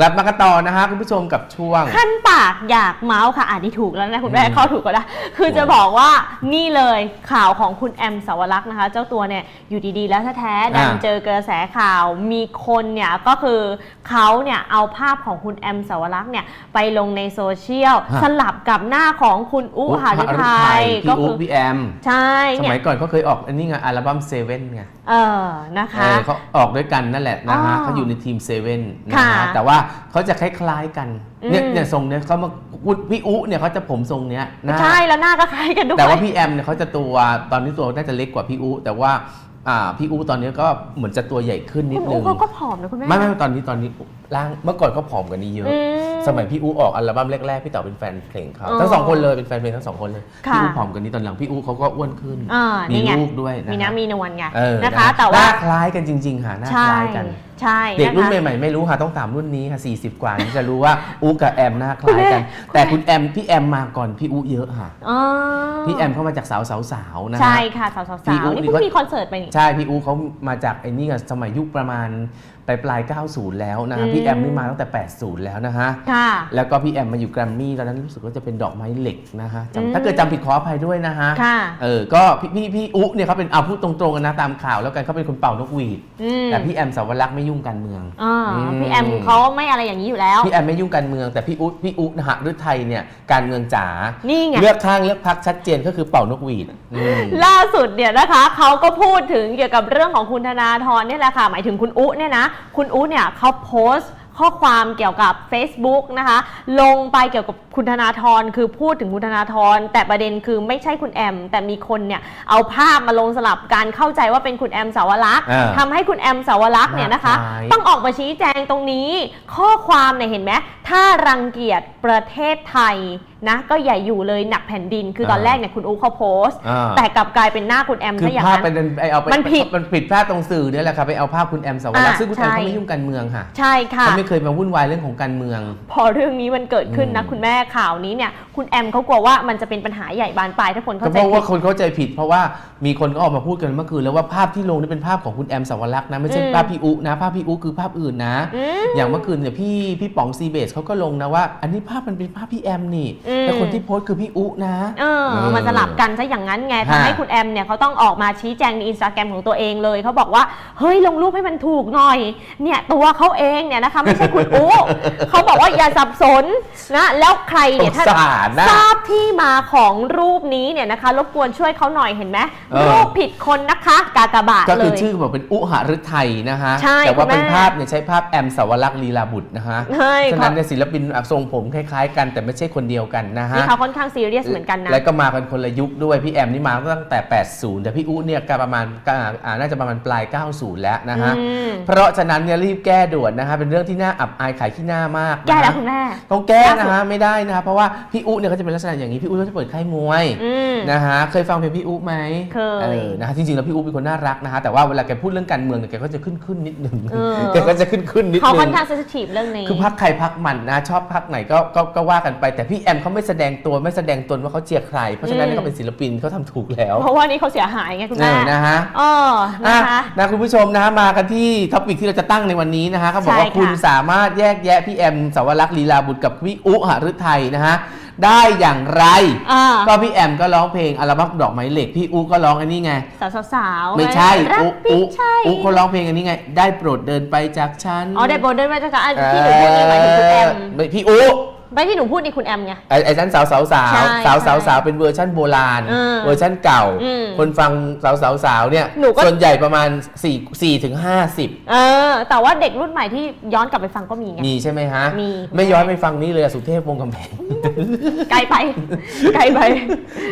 กลับมากันต่อนะฮะคุณผู้ชมกับช่วง ขั้นปากอยากเมาส์ค่ะอ่านที่ถูกแล้วนะคุณแม่อืมเข้าถูกก็ได้คือจะบอกว่านี่เลยข่าวของคุณแอมสาวรักษ์นะคะ เจ้าตัวเนี่ยอยู่ดีๆ แล้วแท้ๆดันอ่าเจอกระแสข่าวมีคนเนี่ยก็คือเขาเนี่ยเอาภาพของคุณแอมสาวรักษ์เนี่ยไปลงในโซเชียลฮะ สลับกับหน้าของคุณอุหารุไทยพี่ก็อุ๊คือพี่แอม ใช่สเนี่ย มัยก่อนเขาเคยออกอันนี้ไงอัลบั้มเซเว่นไง เออนะคะ เออเขาออกด้วยกันนั่นแหละนะฮะอ๋อเขาอยู่ในทีมเซเว่นนะค่ะฮะแต่ว่าเขาจะคล้ายๆกันเนี่ยอืม เนี่ยทรงเนี่ยเขามาพี่อุ๊เนี่ยเขาจะผมทรงเนี้ยนะใช่แล้วหน้าก็คล้ายกันด้วย แต่ว่าพี่แอมเนี่ยเขาจะตัวตอนนี้ตัวน่าจะเล็กกว่าพี่อุ๊แต่ว่าอ่าพี่อุ๊ตอนนี้ก็เหมือนจะตัวใหญ่ขึ้นนิคุดณนึอุงเขาก็ผอมนะคุณแม่ ไม่ไม่ตอนนี้ตอนนี้ ร่างเมื่อก่อนเขาผอมกว่านี้เยอะ อืสมัยพี่อูออกอัลบั้มแรกๆพี่เต๋อเป็นแฟนเพลงเขาอ๋อทั้งสองคนเลยเป็นแฟนเพลงทั้งสองคนเลยค่ะ พี่อูผอมกว่านี้ตอนหลังพี่อูเขาก็อ้วนขึ้นอ่ามีนี่ไงลูกด้วยนะมีฮะน้ำมีนวลไงเออนะคะฮแต่ว่าหน้าคล้ายกันจริงๆค่ะหน้าคใช่ล้ายกัน ใช่เด็กรุ่นนะคะใหม่ๆไม่รู้ค่ะต้องตามรุ่นนี้ค่ะ40 กว่านี่จะรู้ว่าอูกับแอมหน้าคล้ายกันคุณแม่แต่คุณแอมพี่แอมมาก่อนพี่อูเยอะค่ะอ๋อพี่แอมเข้ามาจากสาวสาวๆนะฮะ ใช่ค่ะสาวๆพี่สาอุ๊วนี่นี่ก็เพิ่งมีคอนเสิร์ตไปนี่ ใช่พี่อูเขามาจากไอ้นี่กับสมัยยุคประมาณปลายปลายๆ90 แล้วนะฮะอืมพี่แอมนี่มาตั้งแต่ 80 แล้วนะฮะ ค่ะ แล้วก็พี่แอมมาอยู่แกรมมี่ตอนนั้นรู้สึกว่าจะเป็นดอกไม้เหล็กนะฮะอืมจำถ้าเกิดจำผิดขออภัยด้วยนะฮะ ค่ะ เออ ก็พี่พี่พี่อุ๊เนี่ยเขาเป็นเอาพูดตรงๆกันนะตามข่าวแล้วกันเขาเป็นคนเป่านกหวีด อืมแต่พี่แอมสาวรักษ์ไม่ยุ่งการเมือง อ่าอืมพี่แอมเขาไม่อะไรอย่างนี้อยู่แล้ว พี่แอมไม่ยุ่งการเมืองแต่พี่อุ๊พี่อุ๊นะฮะฤทัยเนี่ยการเมืองจ๋า นี่ไง เลือกข้างเลือกพักชัดเจนก็คือเป่านกหวีดอืม ล่าสุดเนี่ยนะคะเขาก็พูดถึงเกี่ยวกับเรื่องของคุณธนาธรเนี่ยแหละค่ะ หมายถึงคุณอุเนี่ยนะคุณอุเนี่ยเขาโพสต์ข้อความเกี่ยวกับ Facebook นะคะ ลงไปเกี่ยวกับ คุณธนาธรคือพูดถึงคุณธนาธรแต่ประเด็นคือไม่ใช่คุณแอม แต่มีคนเนี่ยเอาภาพมาลงสลับการเข้าใจว่าเป็นคุณแอมสาวรักษ์อ่าทำให้คุณแอมสาวรักษ์เนี่ยนะคะหน้าคล้าย ต้องออกมาชี้แจงตรงนี้ ข้อความเนี่ยเห็นไหมถ้ารังเกียจประเทศไทยนะก็อย่าอยู่เลยหนักแผ่นดิน คือตอนอ่าแรกเนี่ยคุณอูเขาโพสต์ อ่า แต่กลับกลายเป็นหน้าคุณแอมคือซะอย่างภาพนั้น เป็นไอเอาไปมันผิดมันผิดพลาดตรงสื่อเนี่ยแหละครับไปเอาภาพคุณแอมสาวรักษ์อ่าซึ่งคุณแอมใช่ เขาไม่ยุ่งการเมืองค่ะใช่ค่ะ เขาไม่เคยมาวุ่นวายเรื่องของการเมือง พอเรื่องนี้มันเกิดขึ้นนะ อืมคุณแม่ข่าวนี้เนี่ยคุณแอมเขากลัวว่ามันจะเป็นปัญหาใหญ่บานปลายถ้าคนก็เข้าเพใจราะผิว่าด คนเข้าใจผิด เพราะว่ามีคนก็ออกมาพูดกันเมื่อคืนแล้วว่าภาพที่ลงนี่เป็นภาพของคุณแอมสาวรักษ์นะไม่ใช่อืม ภาพพี่อุนะ ภาพพี่อุคือภาพอื่นนะ อืม อย่างเมื่อคืนเนี่ยพี่พี่ป๋องซีเบสเขาก็ลงนะว่า อันนี้ภาพมันเป็นภาพพี่แอมนี่อืม แต่คนที่โพสต์คือพี่อุนะ เออเออมันสลับกันซะอย่างนั้นไงฮะทำให้คุณแอมเนี่ยเขาต้องออกมาชี้แจงในอินสตาแกรมของตัวเองเลยเขาบอกว่า เฮ้ยลงรูปให้มันถูกหน่อย เนี่ยตัวเขาเองเนี่ยนะคะไม่ใช่คุณอูเขาบอกว่าอย่าสับสนนะแล้วใครเนี่ยถ้าสงสารนะทราบที่มาของรูปนี้เนี่ยนะคะรบกวนช่วยเขาหน่อยเห็นไหมเออ รูปผิดคนนะคะ กากบาทก็เลคือยชื่อบอกเป็นอุหฤทัยนะฮะใช่แต่ว่าคุณแม่เป็นภาพเนี่ยใช้ภาพแอมสาวรักษ์ลีลาบุตรนะฮะใช่ฉะค่ะนั้นเนี่ยศิลปินทรงผมคล้ายๆ กันแต่ไม่ใช่คนเดียวกันนะฮะนี่เขาค่อนข้างซีเรียสเหมือนกันนะ แล้วก็มากันคนละยุคด้วย พี่แอมนี่มาตั้งแต่ 80 แต่พี่อุ๊เนี่ยก็ประมาณก็อ่าน่าจะประมาณปลาย 90 แล้วนะฮะ อืม เพราะฉะนั้นเนี่ยรีบแก้ด่วนนะฮะ เป็นเรื่องที่น่าอับอายขายขี้หน้ามากนะฮะแก้แล้วคุณแม่ ต้องแก้นะฮะ ไม่ได้นะฮะเพราะว่าพี่อุ๊เนี่ยเขาจะเป็นลักษณะอย่างนี้พี่อุ๊เขาจะเปิดค่ายมวยอืม นะฮะเคยฟังเพลงพี่อุ๊ไหมเคย ออนะฮะจริงๆแล้วพี่อุ๊เป็นคนน่ารักนะฮะแต่ว่าเวลาแกพูดเรื่องการเมืองเนี่ยแกก็จะขึ้นขึ้นๆนิดหนึ่งเออ แกก็จะขึ้นขึ้นๆนิดเขาหค่นึ่อนง ข้างเซนซิทีฟเรื่องนี้ คือพักใครพักมันนะ ชอบพักไหนก็ก็ก็ว่ากันไป แต่พี่แอมเขาไม่แสดงตัวไม่แสดงตนว่าเขาเชียร์ใคร เพราะฉะนั้นอืม เขาเป็นศิลปินเขาทำถูกแล้วเพราะว่านี่เขาเสียหายไงคุณเอแม่อนะฮะเออนะอะคะ นะคุณผู้ชมนะมากันที่ท็อปิกที่เราจะตั้งในวันนี้นะฮะเขาบอกว่าใช่ค่ะ คุณสามารถแยกแยะพี่แอมสาวรักษ์ลีลาบุตรกับพี่อุหฤทัยนะฮะได้อย่างไร อ่าก็พี่แอมก็ร้องเพลงอัลบั้มดอกไม้เหล็ก พี่อุก็ร้องอันนี้ไง สาวสาวๆไม่ใช่รักอุพี่อุใช่อุเขาร้องเพลงอันนี้ไง ได้โปรดเดินไปจากฉันอ๋อได้โบนด้วยไหมจ๊ะอันที่หนูพูดนี่หมายถึงคุณแอมเพี่อุ ไม่ที่หนูพูดนี่คุณแอมไง ไอ้ไอ้ชั้นสาวสาวสาวใช่สาวสาวใช่สาวเป็นเวอร์ชั่นโบราณเออเวอร์ชั่นเก่า อืมคนฟังสาวสาวสาวเนี่ย หนูก็ ส่วนใหญ่ประมาณ4 4ถึง50 เออ แต่ว่าเด็กรุ่นใหม่ที่ย้อนกลับไปฟังก็มีไง มีใช่ไหมฮะ มี ไม่ย้อนไปฟังนี่เลยอะสุเทพวงศ์กำแพง ไกลไป ไกลไป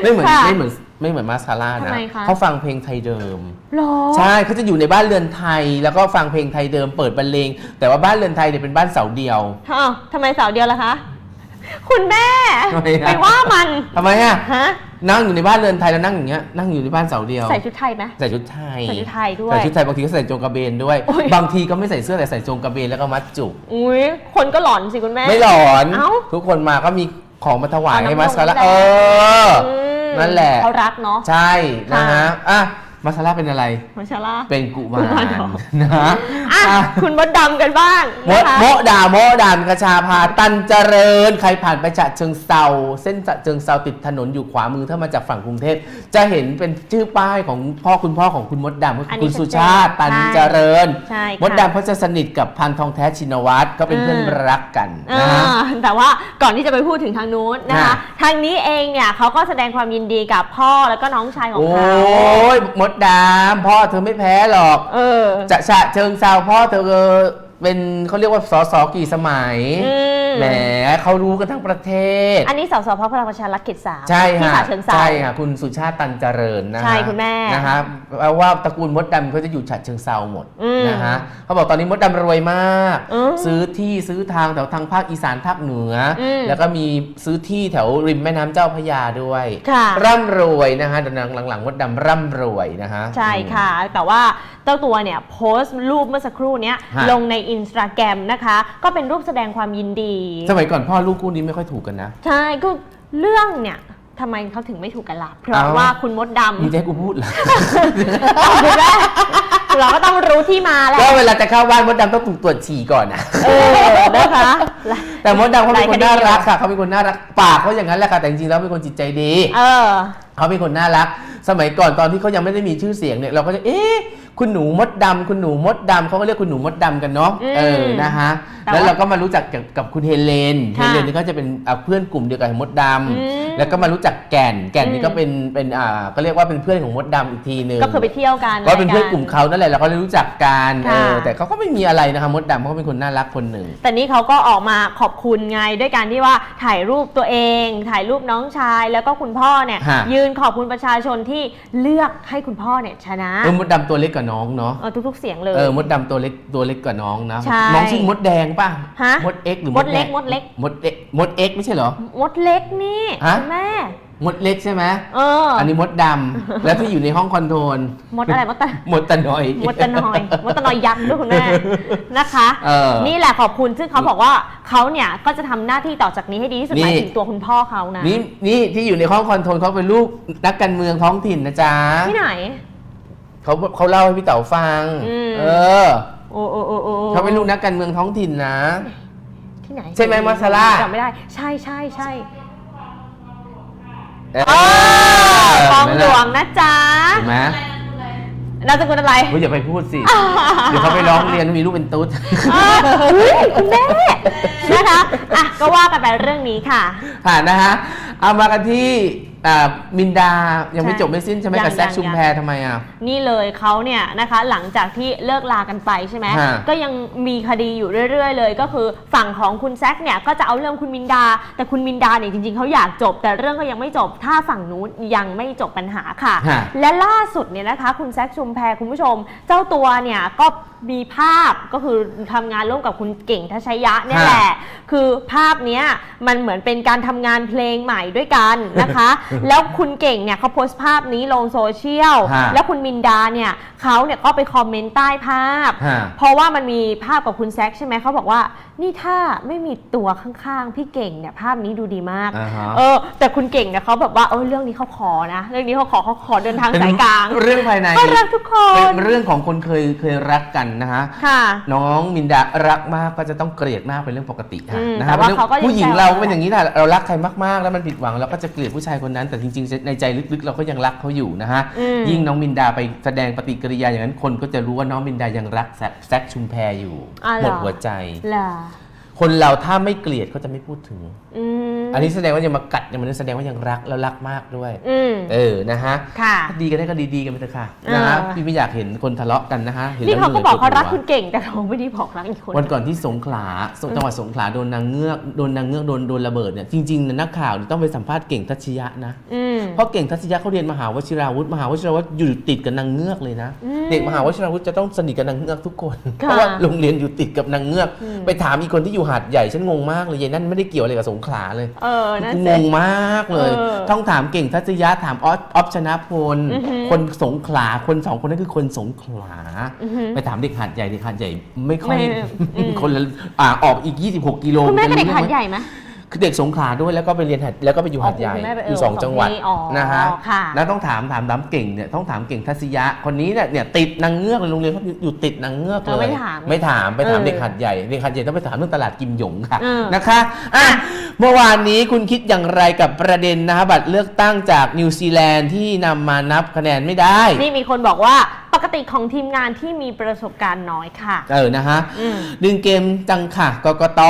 ไม่เหมือนค่ะไม่เหมือนไม่เหมือนมาสคาร่าทำนะไมคะ เขาฟังเพลงไทยเดิม หรอ ใช่เขาจะอยู่ในบ้านเรือนไทย แล้วก็ฟังเพลงไทยเดิมเปิดบรรเลง แต่ว่าบ้านเรือนไทยเนี่ยเป็นบ้านเสาเดียว อ้าวทำไมสาวเดียวล่ะคะ คุณแม่ ทำไมอะ ไปว่ามันทำไมอะฮะนั่งอยู่ในบ้านเรือนไทยแล้วนั่งอย่างเงี้ยนั่งอยู่ในบ้านเสาเดียว ใส่ชุดไทยไหม ใส่ชุดไทยใส่ชุดไทยด้วยใส่ชุดไทยบางทีก็ใส่โจงกระเบนด้วยโอ้ยบางทีก็ไม่ใส่เสื้อแต่ใส่โจงกระเบนแล้วก็มัดจุก อุ้ยคนก็หลอนสิคุณแม่ ไม่หลอน เอ้าทุกคนมาก็มีของมาถวายเอาน้ำให้มาสคาร่าน้ำแดง เออ อืมนั่นแหละ เขารักเนาะ ใช่นะฮะค่ะอะ มาซาร่าเป็นอะไร มาชาร่า เป็นกุมากุมารรทองนะอะ อะคุณมดดำกันบ้างโมนะคะโมดาโมดานกระชาพาตันเจริญ ใครผ่านไปฉะเชิงเซาเส้นฉะเชิงเซาติดถนนอยู่ขวามือถ้ามาจากฝั่งกรุงเทพจะเห็นเป็นชื่อป้ายของพ่อคุณพ่อของคุณมดดำก็อัคืนอนี้คุณสุชาติชัตัดนเจนเจริญ ใช่ค่ะ มดดำเขาจะสนิทกับพันทองแท้ชินวัตรก็เป็นเพื่อนอืมรักกันเอนะฮะอแต่ว่าก่อนที่จะไปพูดถึงทางนู้นนะคะค่ะทางนี้เองเนี่ยเขาก็แสดงความยินดีกับพ่อแล้วก็น้องชายของโอ้เขา ยมดดำพ่อเธอไม่แพ้หรอก เออจะฉะเชิงเซาพ่อเธอเป็นเขาเรียกว่าสสกี่สมัย อืม แหมเขารู้กันทั้งประเทศ อันนี้สสพพลังประชารัฐเขตสามใช่ที่ค่ะฉะเชิงเซาใช่ค่ะคุณสุชาติตันเจริญนะฮะใช่คุณแม่นะฮะแปลว่าตระกูลมดดำเขาจะอยู่ฉะเชิงเซาหมดอืมนะฮะเขาบอกตอนนี้มดดำรวยมากอืมซื้อที่ซื้อทางแถวทางภาคอีสานภาคเหนืออมแล้วก็มีซื้อที่แถวริมแม่น้ำเจ้าพระยาด้วยค่ะร่ำรวยนะฮะเดี๋ยวหลังๆมดดำร่ำรวยนะฮะใช่ค่ะ แต่ว่าเจ้าตัวเนี่ยโพสต์รูปเมื่อสักครู่เนี้ยฮะลงในอินสตาแกรมนะคะ ก็เป็นรูปแสดงความยินดีสมัยก่อนพ่อลูกคู่นี้ไม่ค่อยถูกกันนะ ใช่ก็เรื่องเนี่ยทำไมเขาถึงไม่ถูกกันล่ะเพราะเอ้าว่าคุณมดดำมีใจกูพูดเหรอเอาคุณแม่เราก็ต้องรู้ที่มาแหละก็เวลาจะเข้าบ้านมดดำต้องถูกตรวจฉี่ก่อนนะเออนะคะแต่มดดำเขาเป็นคนหลายคดีน่ารักค่ะเขาเป็นคนน่ารักปากเขาอย่างนั้นแหละค่ะแต่จริงๆแล้วเป็นคนจิตใจดี เออเขาเป็นคนน่ารัก สมัยก่อนตอนที่เขายังไม่ได้มีชื่อเสียงเนี่ยเราก็จะเอ๊ะ คุณหนูมดดำคุณหนูมดดำเขาก็เรียกคุณหนูมดดำกันเนาะอืมเออนะฮะแต่แล้วว่าเราก็มารู้จักกับกับคุณเฮเลนเฮค่ะเลนนี่ก็จะเป็นอ่าเพื่อนกลุ่มเดียวกับมดดอืมำ แล้วก็มารู้จักแก่น แก่นอืนี่มก็เป็นเป็นอ่าก็เรียกว่าเป็นเพื่อนของมดดำอีกทีหนึ่งก็คือไปเที่ยวกันก็เป็นเพื่อนอะไรกลุ่มเขานั่นแหละเราก็เลยรู้จักกันเอค่ะอแต่เขาก็ไม่มีอะไรนะคะมดดำเขาเป็นคนน่ารักคนหนึ่ง แต่นี่เขาก็ออกมาขอบคุณไงด้วยการที่ว่าถ่ายรูปตัวเอง ถ่ายรูปน้องชาย แล้วก็คุณพ่อเนี่ยฮะ ยืนขอบคุณประชาชนที่เลือกให้คุณพ่อเนี่ยชนะเออมดดำตัวเล็กกว่าน้องเนาะเออทุกๆเสียงเลย เออมดดำตัวเล็กตัวเล็กกว่าน้องนะใช่น้องชื่อมดแดงป่ะฮะมดเอ็กหรือมดเล็กแงมดเล็กมดเอ็กมดเอ็กไม่ใช่เหรอ มดเล็กนี่ฮะคุณแม่ มดเล็กใช่ไหมเอออันนี้มดดำแล้วที่อยู่ในห้องคอนโทรลมดอะไรมดตะมดตะนอย มดตะนอยมดตะนอยยักษ์ด้วยคุณแม่นะคะ เออ นี่แหละขอบคุณซึ่งเขาบอกว่าเขาเนี่ยก็จะทำหน้าที่ต่อจากนี้ให้ดีที่สุดนี่ หมายถึงตัวคุณพ่อเขานะนี่นี่ที่อยู่ในห้องคอนโทรลเขาเป็นลูกนักการเมืองท้องถิ่นนะจ๊ะที่ไหน เขาเขาเล่าให้พี่เต๋าฟัง อืม เออโอ้โอ้โอ้โอ้เขาเป็นลูกนักการเมืองท้องถิ่นนะ ที่ไหนใช่ไหมมาซาร่า จำไม่ได้ ใช่ใช่ใช่ เอออ๋อคลองเห็นหไหลมวงนะจ๊ะเห็นไหมนามสกุลอะไรเฮ้ยอย่าไปพูดสิ เดี๋ยวเขาไปร้องเรียนว่ามีลูกเป็นตุ๊ด อ่าเฮ้ยคุณแม่นะคะอะก็ว่ากันไปเรื่องนี้ค่ะค่ะนะฮะ เอามากันที่ อ่ามินดายังไม่ใช่จบไม่สิ้นใช่ไหมยังกับแซคยังชุมยัง แพทำไมอะ นี่เลยเขาเนี่ยนะคะหลังจากที่เลิกลากันไปใช่ไหมฮะก็ยังมีคดีอยู่เรื่อย ๆ เลย ก็คือฝั่งของคุณแซคเนี่ยก็จะเอาเรื่องคุณมินดา แต่คุณมินดาเนี่ยจริงๆเขาอยากจบ แต่เรื่องก็ยังไม่จบ ถ้าฝั่งนู้นยังไม่จบปัญหาค่ะ ฮะ และล่าสุดเนี่ยนะคะคุณแซคชุมแพรคุณผู้ชม เจ้าตัวเนี่ยก็ มีภาพก็คือทำงานร่วมกับคุณเก่งทัชยะเนี่ยแหละ คือภาพเนี้ยมันเหมือนเป็นการทำงานเพลงใหม่ด้วยกันนะคะ แล้วคุณเก่งเนี่ยเขาโพสต์ภาพนี้ลงโซเชียล ฮะแล้วคุณมินดาเนี่ยเขาเนี่ยก็ไปคอมเมนต์ใต้ภาพ ฮะเพราะว่ามันมีภาพกับคุณแซคใช่ไหมเขาบอกว่า นี่ถ้าไม่มีตัวข้างๆ พี่เก่งเนี่ยภาพนี้ดูดีมาก อ่าฮะ เออ แต่คุณเก่งเนี่ยเขาแบบว่าเออเรื่องนี้เขาขอนะ เรื่องนี้เขาขอเขาขอเดินทางสายกลางเรื่องภายใน ก็รักทุกคเป็นนเรื่องของคนเคยเคยรักกันนะฮะ ค่ะ น้องมินดารักมากก็จะต้องเกลียดมากเป็นเรื่องปกติค่ะอืมนะแต่ฮะว่าเป็นรื่องเขาก็ยังผู้หญิงแซวเราก็เป็นอย่างนี้แหละเรารักใครมากๆ แล้วมันผิดหวังเราก็จะเกลียดผู้ชายคนนั้น แต่จริงๆ ในใจลึกๆ เราก็ยังรักเขาอยู่นะฮะอืม ยิ่งน้องมินดาไปแสดงปฏิกิริยาอย่างนั้นคนก็จะรู้ว่าน้องมินดายังรักแซคแซคชุมแพรอยู่อ๋อเหรอหมดหัวใจ เหรอ คนเราถ้าไม่เกลียดเขาจะไม่พูดถึง อืมอันนี้แสดงว่ายังมากัดยังมันแสดงว่ายังรักแล้วรักมากด้วย อืมเออนะฮะค่ะ ดีกันได้ก็ดีๆกันไปเถอะค่ะเออนะฮะพี่ไม่อยากเห็นคนทะเลาะกันนะฮะห็นี่แล้วเขาก็หบอกนื่ยเขารักปวดหัวคุณเก่งแต่เขาไม่ได้บอกรักอีกคน วันก่อนที่สงขลาสจังหวัดสงขลาโดนนางเงือกโดนนางเงือกโดนโดนระเบิดเนี่ยจริงๆนะนักข่าวเนี่ยต้องไปสัมภาษณ์เก่งทัชยะนะ อืม เพราะเก่งทัชยะเขาเรียนมหาวชิราวุธมหาวชิราวุธอยู่ติดกับนางเงือกเลยนะ อืมเด็กมหาวชิราวุธจะต้องสนิทกับนางเงือกทุกคน ค่ะเพราะว่าโรงเรียนอยู่ติดกับนางเงือก อืม ไปถามอีกคนที่อยู่หาดใหญ่ฉันงงมากเลยยายนั่นไม่ได้เกี่ยวอะไรกับสงขลาเลยเออนั่นงสิ งมากเลย เออต้องถามเก่งทัศยะถามออฟออฟชนะพล อือหือคนสงขลา คนสองคนนั้นคือคนสงขลา อือหือไปถามเด็กหาดใหญ่เด็กหาดใหญ่ไม่ค่อยไม่อืม คนละอ่าออกอีก 26 กิโลคุณแม่เป็นเด็กจะรู้หัดรื่องไมใหญ่ไหมคือเด็กสงขลาด้วยแล้วก็ไปเรียนหัดแล้วก็ไปอยู่หัดใหญ่อ๋อคุณแม่ไปเอออยู่สองสองจังหวัดที่อ๋อนะฮะ ค่ะ แล้วต้องถามถามถามเก่งเนี่ยต้องถามเก่งทัศยะคนนี้เนี่ยเนี่ยติดนางเงือกเลยโรงเรียนเขาอยู่ติดนางเงือกเลเออยไม่ถามไม่ถามไปถามเออเด็กหัดใหญ่เด็กหัดใหญ่ต้องไปถามเรื่องตลาดกิมหยงค่ะเออนะคะอะ เมื่อวานนี้คุณคิดอย่างไรกับประเด็นนะฮะบัตรเลือกตั้งจากนิวซีแลนด์ที่นำมานับคะแนนไม่ได้ นี่มีคนบอกว่าปกติของทีมงานที่มีประสบการณ์น้อยค่ะ เออนะฮะอืมดึงเกมจังค่ะกกต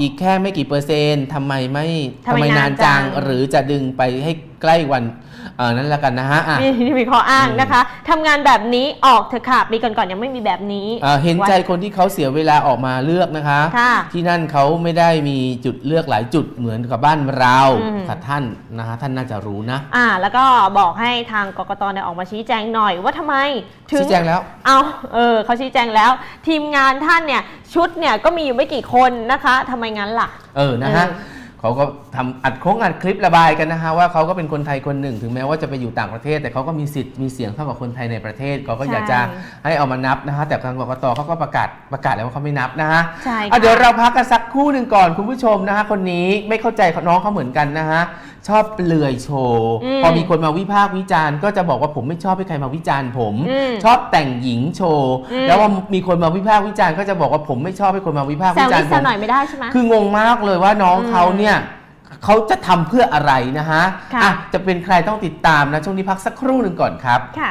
อีกแค่ไม่กี่เปอร์เซ็นต์ทำไมไม่ทำไมนานนานจัจังงหรือจะดึงไปให้ใกล้วันเออนั่นละกันนะฮะอะ นี่นี่มีข้ออ้างอืมนะคะทำงานแบบนี้ออกเถอะค่ะปีก่อนๆยังไม่มีแบบนี้ เอ่อเห็นใจคนที่เขาเสียเวลาออกมาเลือกนะคะ ค่ะที่นั่นเขาไม่ได้มีจุดเลือกหลายจุดเหมือนกับบ้านเราอืม ค่ะท่านนะฮะท่านน่าจะรู้นะอ่า แล้วก็บอกให้ทางกกตเนี่ยออกมาชี้แจงหน่อยว่าทำไมถึงชี้แจงแล้ว เอาเออเขาชี้แจงแล้ว ทีมงานท่านเนี่ยชุดเนี่ยก็มีอยู่ไม่กี่คนนะคะทำไมงั้นล่ะ เออนะฮะเออ เขาก็ทำอัดโค้งอัดคลิประบายกันนะฮะว่าเขาก็เป็นคนไทยคนหนึ่ง ถึงแม้ว่าจะไปอยู่ต่างประเทศ แต่เขาก็มีสิทธิ์มีเสียงเท่ากับคนไทยในประเทศเขาก็อยากจะให้เอามานับนะฮะแต่ทางกกตเขาก็ประกาศประกาศแล้วว่าเขาไม่นับนะฮะใช่อะค่ะเดี๋ยวเราพักกันสักครู่หนึ่งก่อนคุณผู้ชมนะฮะคนนี้ไม่เข้าใจน้องเขาเหมือนกันนะฮะ ชอบเปลือยโชว์อืมพอมีคนมาวิพากษ์วิจารณ์ก็จะบอกว่าผมไม่ชอบให้ใครมาวิจารณ์ผม อืมชอบแต่งหญิงโชว์อืม แล้วว่ามีคนมาวิพากษ์วิจารณ์ก็จะบอกว่าผมไม่ชอบให้คนมาวิพากษ์แซวิวจารนิดณ์ผซะมหน่อยไม่ได้ใช่ไหม คืองงมากเลยว่าน้องเขาเนี่ยเขาจะทำเพื่ออะไรนะฮะค่ะ อะ จะเป็นใครต้องติดตามนะ ช่วงนี้พักสักครู่หนึ่งก่อนครับ ค่ะ